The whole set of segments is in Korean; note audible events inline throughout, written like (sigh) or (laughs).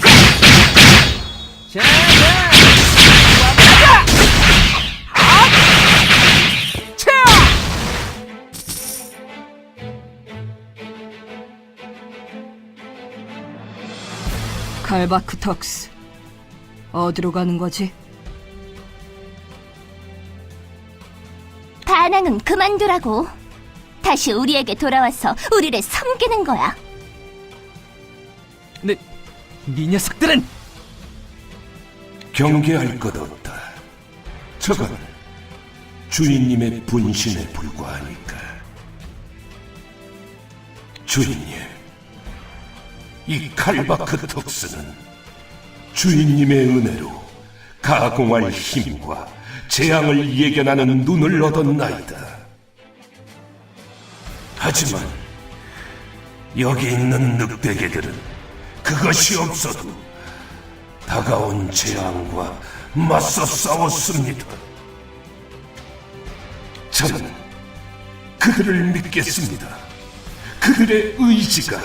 걸렸군! 자, 자! 가자! 아! 차! 칼바크턱스 어디로 가는 거지? 반항은 그만두라고. 다시 우리에게 돌아와서 우리를 섬기는 거야. 네, 네 녀석들은 경계할 것 없다. 저건 주인님의 분신에 불과하니까. 주인님, 이 칼바크 턱스는 주인님의 은혜로 가공할 힘과 재앙을 예견하는 눈을 얻었나이다. 하지만 여기 있는 늑대개들은 그것이 없어도 다가온 재앙과 맞서 싸웠습니다. 저는 그들을 믿겠습니다. 그들의 의지가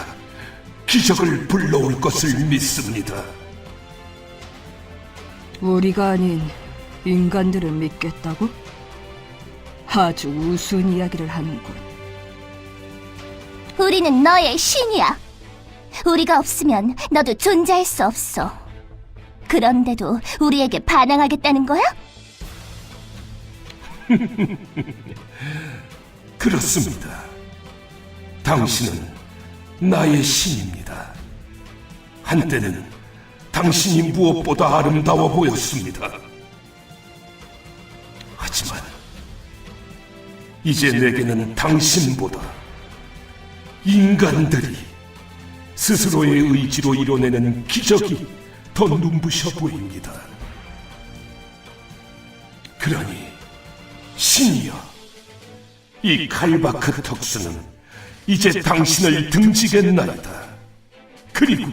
기적을 불러올 것을 믿습니다. 우리가 아닌 인간들을 믿겠다고? 아주 우스운 이야기를 하는군. 우리는 너의 신이야. 우리가 없으면 너도 존재할 수 없어. 그런데도 우리에게 반항하겠다는 거야? (laughs) 그렇습니다. 당신은 나의 신입니다. 한때는 당신이 무엇보다 아름다워 보였습니다. 하지만 이제 내게는 당신보다 인간들이 스스로의 의지로 이뤄내는 기적이 더 눈부셔 보입니다. 그러니 신이여 이 칼바크 턱수는 이제 당신을 등지겠나이다. 그리고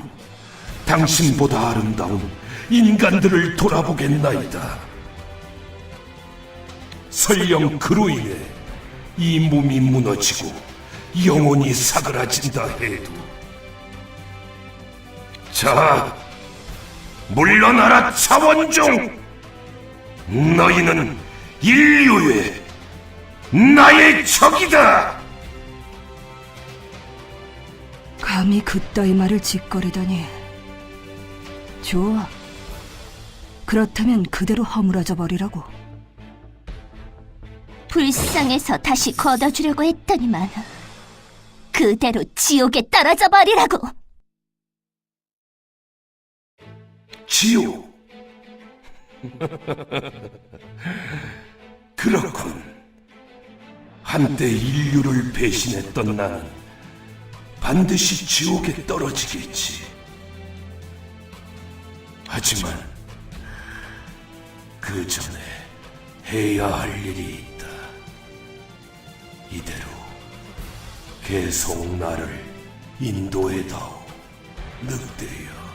당신보다 아름다운 인간들을 돌아보겠나이다. 설령 그로 인해 이 몸이 무너지고 영혼이 사그라진다 해도 자, 물러나라 차원종! 너희는 인류의 나의 적이다! 감히 그따위 말을 짓거리다니. 좋아. 그렇다면 그대로 허물어져 버리라고. 불쌍해서 다시 걷어주려고 했더니만 그대로 지옥에 떨어져 버리라고. 지옥. 그렇군. 한때 인류를 배신했던 나는 반드시 지옥에 떨어지겠지. 하지만 그 전에 해야 할 일이 있다. 이대로 계속 나를 인도해 다오, 늑대여.